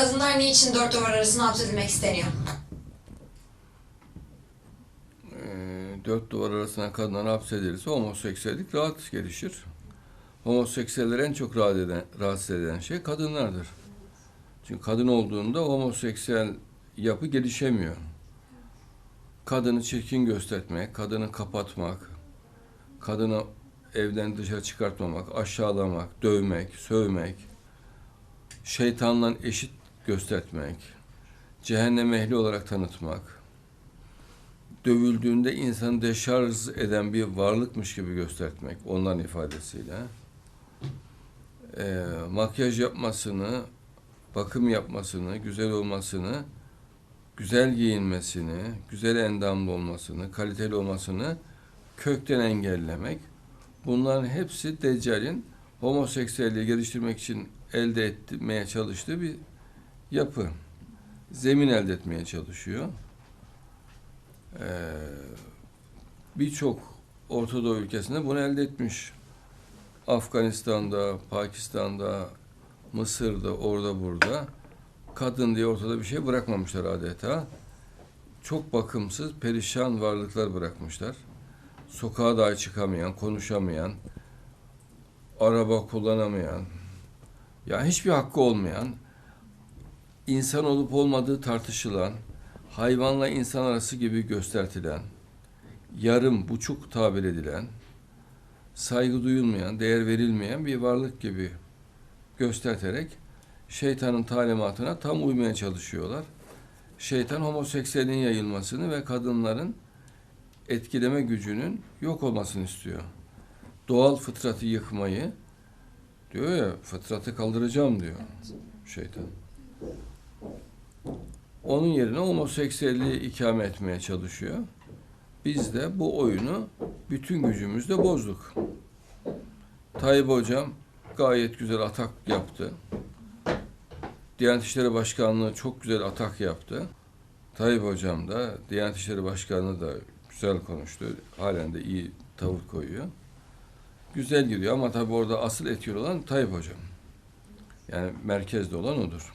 Kadınlar niçin dört duvar arasına hapsedilmek isteniyor? Ee, dört duvar arasına kadınlar hapsedilirse homoseksüellik rahat gelişir. Homoseksüelleri en çok rahat eden, rahatsız eden şey kadınlardır. Çünkü kadın olduğunda homoseksüel yapı gelişemiyor. Kadını çirkin göstermek, kadını kapatmak, kadını evden dışarı çıkartmamak, aşağılamak, dövmek, sövmek, şeytanla eşit göstermek, cehennem ehli olarak tanıtmak, dövüldüğünde insanı deşarj eden bir varlıkmış gibi göstermek onların ifadesiyle. Ee, makyaj yapmasını, bakım yapmasını, güzel olmasını, güzel giyinmesini, güzel endamlı olmasını, kaliteli olmasını kökten engellemek. Bunların hepsi Deccal'in homoseksüelliği geliştirmek için elde etmeye çalıştığı bir yapı. Zemin elde etmeye çalışıyor. Ee, birçok Orta Doğu ülkesinde bunu elde etmiş. Afganistan'da, Pakistan'da, Mısır'da, orada burada kadın diye ortada bir şey bırakmamışlar adeta. Çok bakımsız, perişan varlıklar bırakmışlar. Sokağa dahi çıkamayan, konuşamayan, araba kullanamayan, ya hiçbir hakkı olmayan, insan olup olmadığı tartışılan, hayvanla insan arası gibi göstertilen, yarım, buçuk tabir edilen, saygı duyulmayan, değer verilmeyen bir varlık gibi gösterterek şeytanın talimatına tam uymaya çalışıyorlar. Şeytan homoseksüelliğin yayılmasını ve kadınların etkileme gücünün yok olmasını istiyor. Doğal fıtratı yıkmayı diyor ya fıtratı kaldıracağım diyor şeytan. Onun yerine homoseksüelliği ikame etmeye çalışıyor. Biz de bu oyunu bütün gücümüzle bozduk. Tayyip Hocam gayet güzel atak yaptı. Diyanet İşleri Başkanlığı çok güzel atak yaptı. Tayyip Hocam da Diyanet İşleri Başkanlığı da güzel konuştu. Halen de iyi tavır koyuyor. Güzel gidiyor ama tabii orada asıl etkili olan Tayyip Hocam. Yani merkezde olan odur.